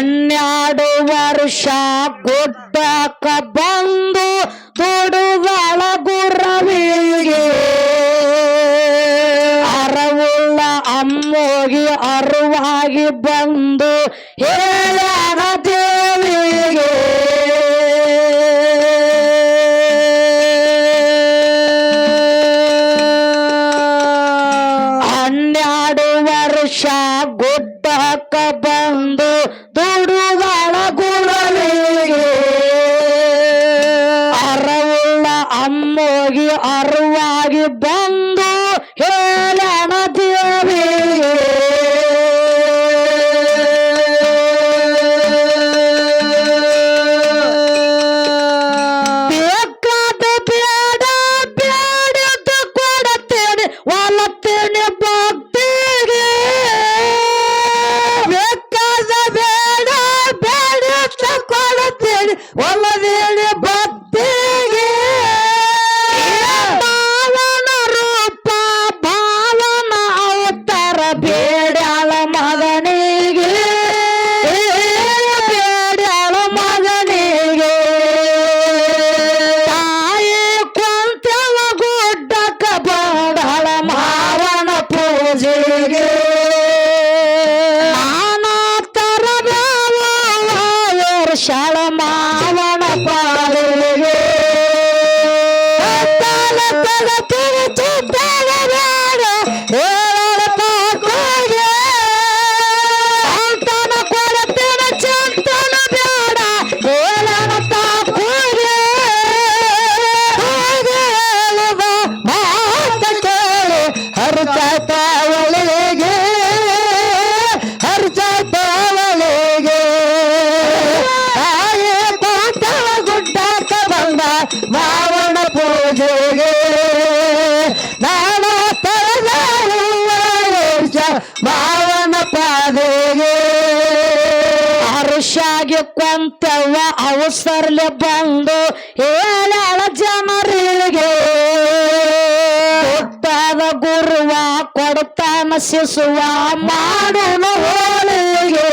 ಹನ್ನೆರಡು ವರ್ಷ ಗುಡ್ಡಕ್ಕ ಬಂದು ತೊಡುವಳ ಗುರವಿಗೆ. ಅರವುಳ್ಳ ಅಮ್ಮೋಗಿ ಅರುವಾಗಿ ಬಂದು ಹೇಳ ದೇವಿಗೆ. ಹನ್ನೆರಡು ವರ್ಷ ಗುಡ್ಡಕ್ಕ ಬಂದು ಸಿಕ್ಕಂತವ ಅವಸರ್ಲೆ ಬಂದು ಏಳಳ ಮರಿಗೆ ಹುಟ್ಟದ ಗುರುವ, ಕೊಡ್ತಾನ ಶಿಸುವ ಮಾಡನ ಹೋಳಿಗೆ.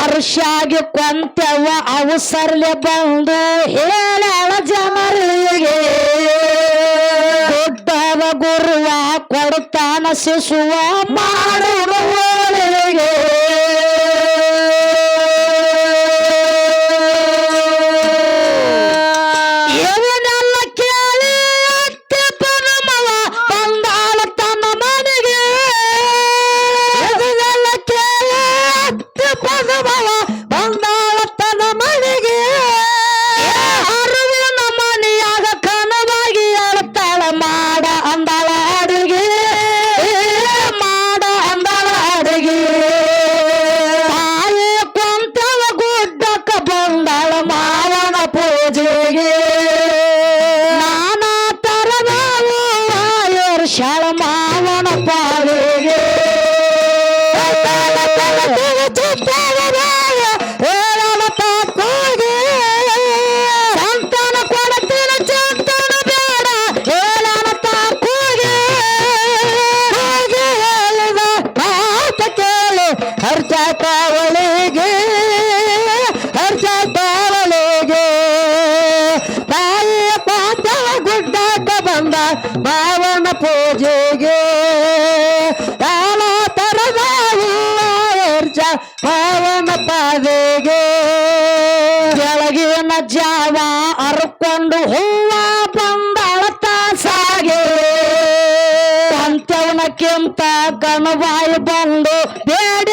ಅರ್ಷಾಗಿ ಕೊಂತವ ಅವಸರ್ಲೆ ಬಂದು ಏಳಳ ಜನ শেষ ಮಾಡುವ ಪರದೆಗೆ ಬೆಳಗಿನ ಜಾವ ಅರ್ಕೊಂಡು ಹೂವ ಬಂದಳತ ಸಾಗೆ ಅಂತವನ ಕೆಂಪ ಗಣವಾಯು ಬಂದು ಬೇಡ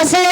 pasé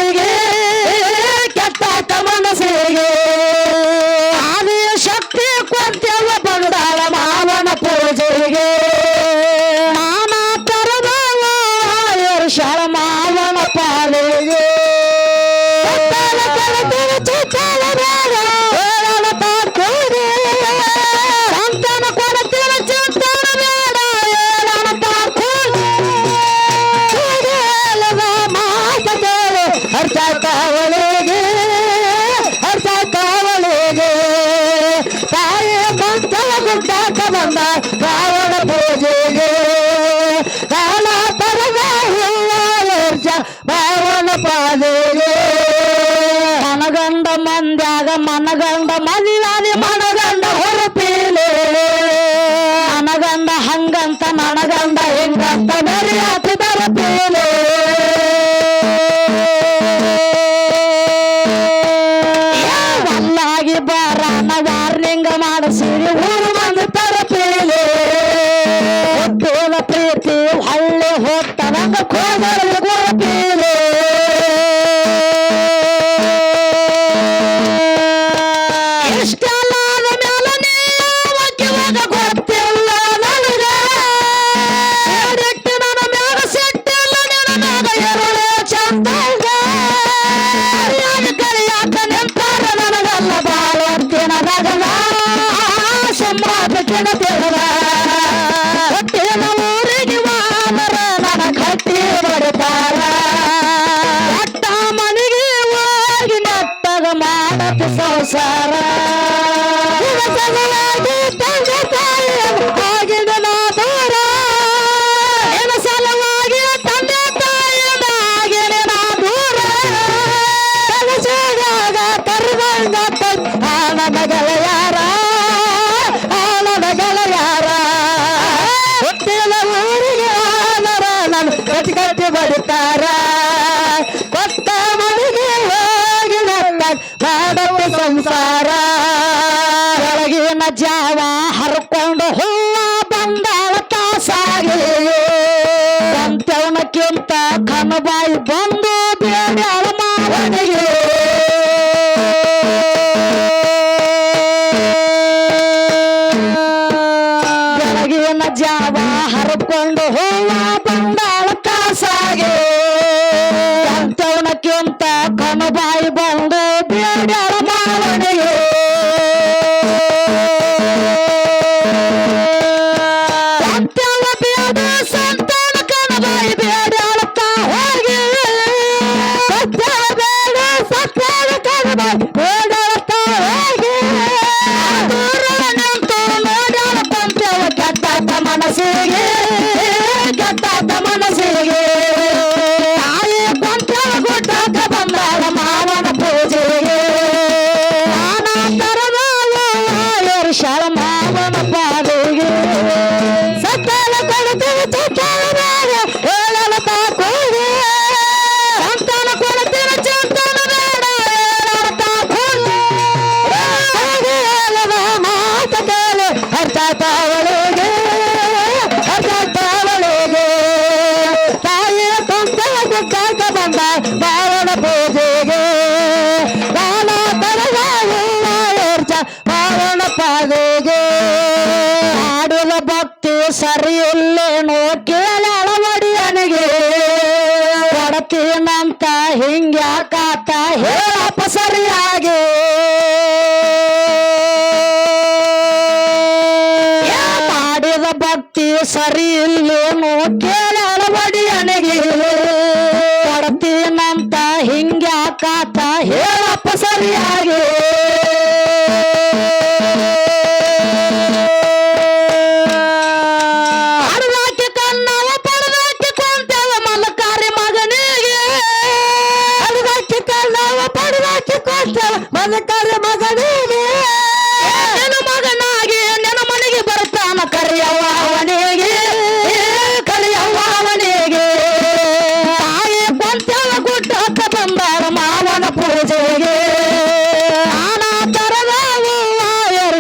ಬಂದು ದೇವಿ ಮಾವನಿಗೆ ಬೆಳಗಿನ ಜಾವ ಹರಕೊಂಡು ಹೋಗ ಸೀಮಂತ ಹಿಂಗ್ಯಾಕಾತ ಹೇಳಪ್ಪ ಸರಿಯಾಗಿ.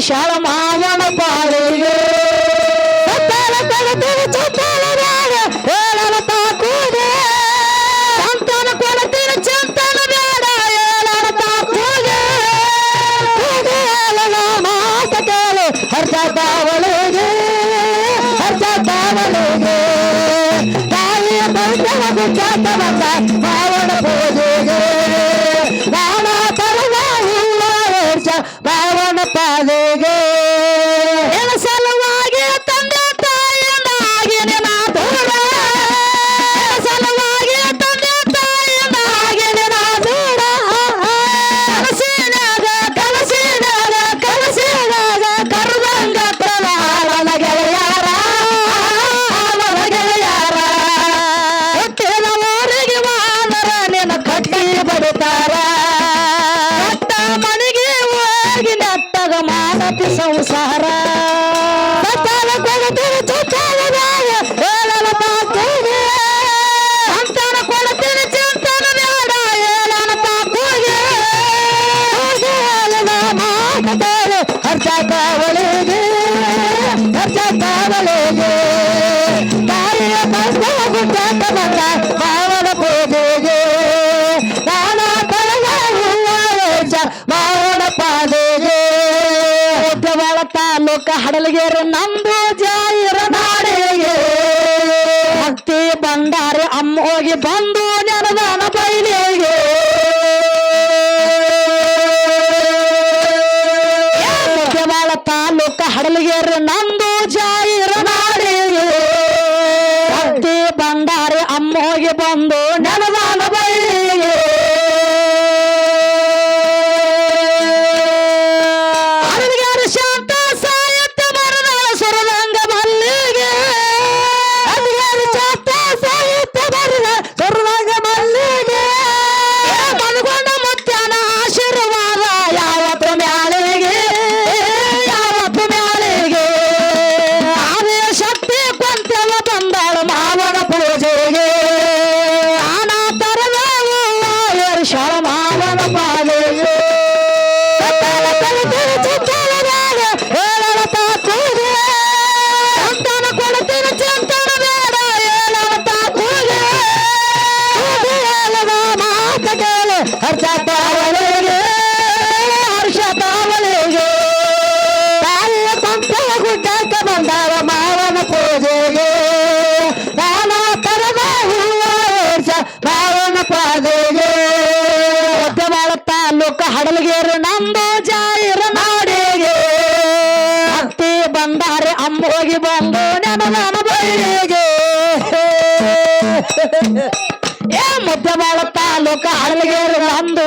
ವಿಶಾಲ সাহারা ಹಡಲಗೇರು ನಂಬ ಹೋಗಿ ಬಂದು ನಮ್ಮ ಮಾಮ ಬಳ್ಳಿಗೆ. ಏ ಮುದ್ದೆ ಬಾಳ ತಾಲೂಕ ಹಳಗೇರು ನಂದು